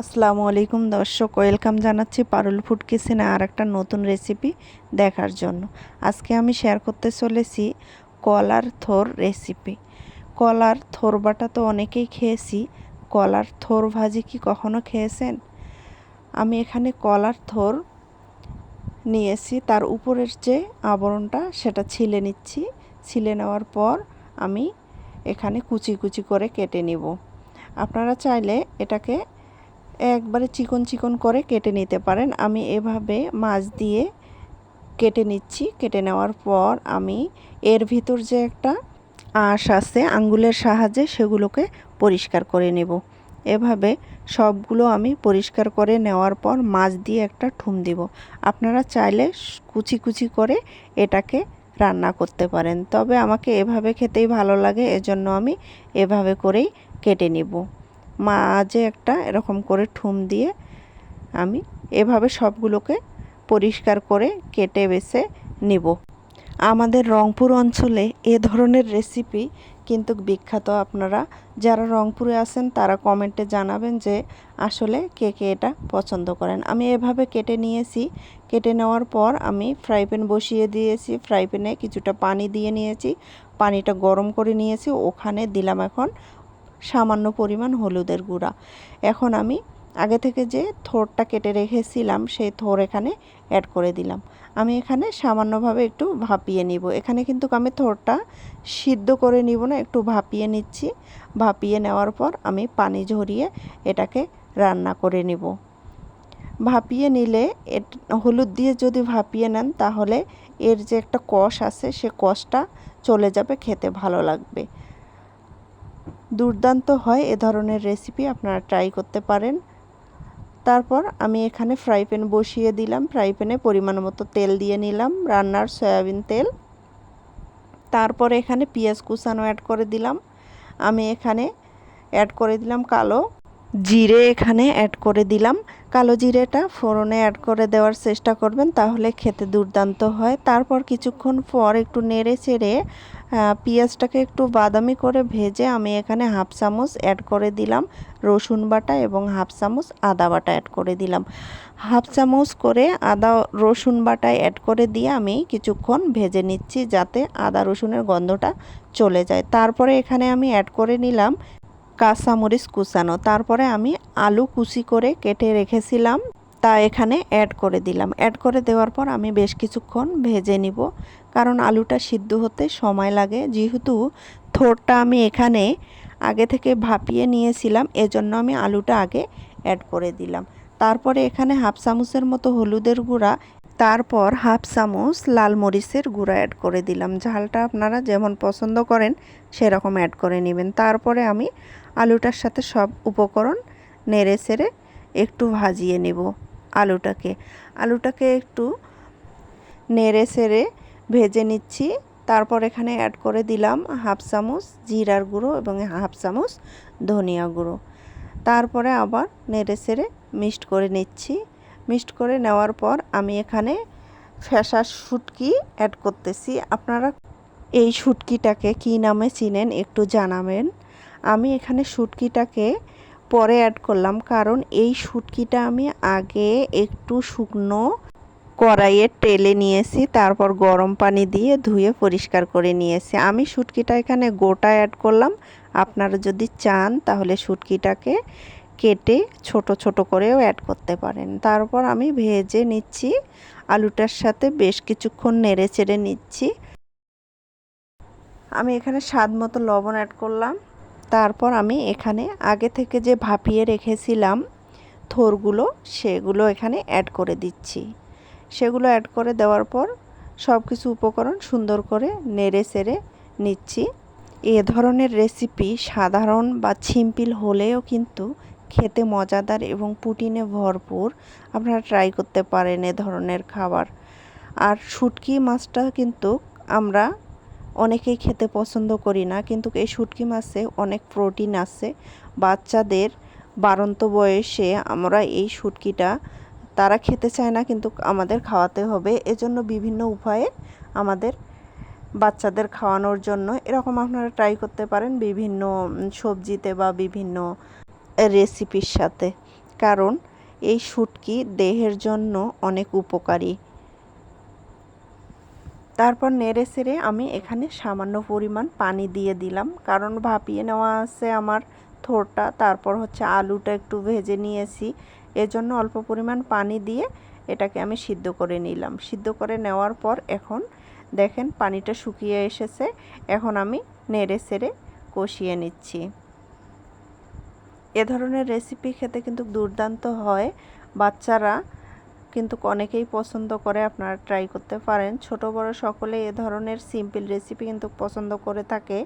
আসসালামু আলাইকুম দর্শক, ওয়েলকাম জানাচ্ছি পারুল ফুড কিচেনে আর একটা নতুন রেসিপি দেখার জন্য। আজকে আমি শেয়ার করতে চলেছি কলার থোর রেসিপি। কলার থোর বাটা তো অনেকেই খেয়েছি। কলার থোর ভাজি কি কখনো খেয়েছেন? আমি এখানে কলার থোর নিয়েছি, তার উপরের যে আবরণটা সেটা ছিলে নিচ্ছি। ছিলে নেওয়ার পর আমি এখানে কুচি কুচি করে কেটে নিব। আপনারা চাইলে এটাকে একবারে চিকন চিকন করে কেটে নিতে পারেন। আমি এভাবে মাছ দিয়ে কেটে নিচ্ছি। কেটে নেওয়ার পর আমি এর ভিতর যে একটা আঁশ আছে, আঙ্গুলের সাহায্যে সেগুলোকে পরিষ্কার করে নেব। এভাবে সবগুলো আমি পরিষ্কার করে নেওয়ার পর মাছ দিয়ে একটা ঠুম দিব। আপনারা চাইলে কুচি কুচি করে এটাকে রান্না করতে পারেন। তবে আমাকে এভাবে খেতেই ভালো লাগে, এজন্য আমি এভাবে করেই কেটে নিব। মাঝে একটা এরকম করে ঠুম দিয়ে আমি এভাবে সবগুলোকে পরিষ্কার করে কেটে বেছে নিব। আমাদের রংপুর অঞ্চলে এ ধরনের রেসিপি কিন্তু বিখ্যাত। আপনারা যারা রংপুরে আছেন, তারা কমেন্টে জানাবেন যে আসলে কে কে এটা পছন্দ করেন। আমি এভাবে কেটে নিয়েছি। কেটে নেওয়ার পর আমি ফ্রাই প্যান বসিয়ে দিয়েছি। ফ্রাই প্যানে কিছুটা পানি দিয়ে নিয়েছি। পানিটা গরম করে নিয়েছি। ওখানে দিলাম এখন সামান্য পরিমাণ হলুদের গুঁড়া। এখন আমি আগে থেকে যে থোরটা কেটে রেখেছিলাম, সেই থোর এখানে অ্যাড করে দিলাম। আমি এখানে সামান্যভাবে একটু ভাপিয়ে নিব। এখানে কিন্তু আমি থোরটা সিদ্ধ করে নিব না, একটু ভাপিয়ে নিচ্ছি। ভাপিয়ে নেওয়ার পর আমি পানি ঝরিয়ে এটাকে রান্না করে নিব। ভাপিয়ে নিলে হলুদ দিয়ে যদি ভাপিয়ে নেন, তাহলে এর যে একটা কষ আছে, সে কষটা চলে যাবে, খেতে ভালো লাগবে। দুর্দান্ত হয়, এ ধরনের রেসিপি আপনারা ট্রাই করতে পারেন। তারপর আমি এখানে ফ্রাই প্যান বসিয়ে দিলাম। ফ্রাই প্যানে পরিমাণ মতো তেল দিয়ে নিলাম, রান্নার সয়াবিন তেল। তারপর এখানে পেঁয়াজ কুচানো অ্যাড করে দিলাম। আমি এখানে অ্যাড করে দিলাম কালো জিরে এখানে অ্যাড করে দিলাম। কালো জিরেটা ফোড়নে অ্যাড করে দেওয়ার চেষ্টা করবেন, তাহলে খেতে দুর্দান্ত হয়। তারপর কিছুক্ষণ পর একটু নেড়ে চেড়ে পেঁয়াজটাকে একটু বাদামি করে ভেজে আমি এখানে হাফ চামচ অ্যাড করে দিলাম। রসুন বাটা এবং হাফ চামচ আদা বাটা অ্যাড করে দিলাম। হাফ চামচ করে আদা, রসুন বাটায় অ্যাড করে দিয়ে আমি কিছুক্ষণ ভেজে নিচ্ছি যাতে আদা রসুনের গন্ধটা চলে যায়। তারপরে এখানে আমি অ্যাড করে নিলাম কাঁচামরিচ কুচানো। তারপরে আমি আলু কুচি করে কেটে রেখেছিলাম। তা এখানে অ্যাড করে দিলাম। অ্যাড করে দেওয়ার পর আমি বেশ কিছুক্ষণ ভেজে নিব। কারণ আলুটা সিদ্ধ হতে সময় লাগে। যেহেতু থোরটা আমি এখানে আগে থেকে ভাপিয়ে নিয়েছিলাম, এজন্য আমি আলুটা আগে অ্যাড করে দিলাম। তারপরে এখানে হাফ চামচের মতো হলুদের গুঁড়া তারপর হাফ চামচ লাল মরিচের গুঁড়া অ্যাড করে দিলাম। ঝালটা আপনারা যেমন পছন্দ করেন, সেরকম অ্যাড করে নেবেন। তারপরে আমি আলুটার সাথে সব উপকরণ নেড়ে সেড়ে একটু ভাজিয়ে নেব আলুটাকে। আলুটাকে একটু নেড়ে সেড়ে ভেজে নিচ্ছি। তারপর এখানে অ্যাড করে দিলাম হাফ চামচ জিরার গুঁড়ো এবং হাফ চামচ ধনিয়া গুঁড়ো। তারপরে আবার নেড়ে সেড়ে মিক্সড করে নিচ্ছি। মিক্সড করে নেওয়ার পর আমি এখানে ফ্যাসা শুটকি অ্যাড করতেছি। আপনারা এই শুটকিটাকে কী নামে চিনেন একটু জানাবেন। আমি এখানে শুটকিটাকে পরে অ্যাড করলাম কারণ এই শুটকিটা আমি আগে একটু শুকনো কড়াইয়ে টেলে নিয়েছি, তারপর গরম পানি দিয়ে ধুয়ে পরিষ্কার করে নিয়েছি। আমি শুটকিটা এখানে গোটা অ্যাড করলাম। আপনারা যদি চান তাহলে শুটকিটাকে কেটে ছোট ছোট করেও অ্যাড করতে পারেন। তারপর আমি ভেজে নিচ্ছি। আলুটার সাথে বেশ কিছুক্ষণ নেড়ে চেড়ে নিচ্ছি। আমি এখানে স্বাদ মতো লবণ অ্যাড করলাম। তারপর আমি এখানে আগে থেকে যে ভাপিয়ে রেখেছিলাম থোরগুলো, সেগুলো এখানে অ্যাড করে দিচ্ছি। সেগুলো অ্যাড করে দেওয়ার পর সব কিছু উপকরণ সুন্দর করে নেড়ে সেড়ে নিচ্ছি। এ ধরনের রেসিপি সাধারণ বা ছিম্পিল হলেও কিন্তু খেতে মজাদার এবং পুটিনে ভরপুর। আপনারা ট্রাই করতে পারেন এ ধরনের খাবার। আর শুটকি মাছটা কিন্তু আমরা অনেকেই খেতে পছন্দ করি না, কিন্তু এই শুটকি মাছে অনেক প্রোটিন আছে। বাচ্চাদের বারন্ত বয়সে আমরা এই শুটকিটা, তারা খেতে চায় না, কিন্তু আমাদের খাওয়াতে হবে। এজন্য বিভিন্ন উপায়ে আমাদের বাচ্চাদের খাওয়ানোর জন্য এরকম আপনারা ট্রাই করতে পারেন। বিভিন্ন সবজিতে বা বিভিন্ন রেসিপির সাথে। কারণ, এই শুটকি দেহের জন্য অনেক উপকারী। তারপর নেড়ে সেড়ে আমি এখানে সামান্য পরিমাণ পানি দিয়ে দিলাম। কারণ ভাপিয়ে নেওয়া আছে আমার থোরটা তারপর হচ্ছে আলুটা একটু ভেজে নিয়েছি। এজন্য অল্প পরিমাণ পানি দিয়ে এটাকে আমি সিদ্ধ করে নিলাম। সিদ্ধ করে নেওয়ার পর এখন দেখেন পানিটা শুকিয়ে এসেছে। এখন আমি নেড়ে সেড়ে কষিয়ে নিচ্ছি। এ ধরনের রেসিপি খেতে কিন্তু দুর্দান্ত হয়। বাচ্চারা কিন্তু অনেকেই পছন্দ করে, আপনারা ট্রাই করতে পারেন। ছোট, বড় সকলে এ ধরনের সিম্পল রেসিপি কিন্তু পছন্দ করে থাকে।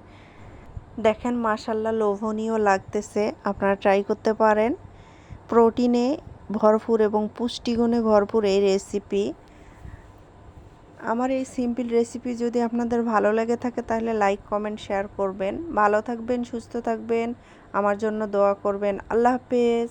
দেখেন মাশাল্লাহ লোভনীয় লাগতেছে, আপনারা ট্রাই করতে পারেন। প্রোটিনে ভরপুর এবং পুষ্টিগুণে ভরপুর এই রেসিপি আমার এই সিম্পল রেসিপি যদি আপনাদের ভালো লেগে থাকে, তাহলে লাইক কমেন্ট শেয়ার করবেন। ভালো থাকবেন, সুস্থ থাকবেন। আমার জন্য দোয়া করবেন। আল্লাহ হাফেজ।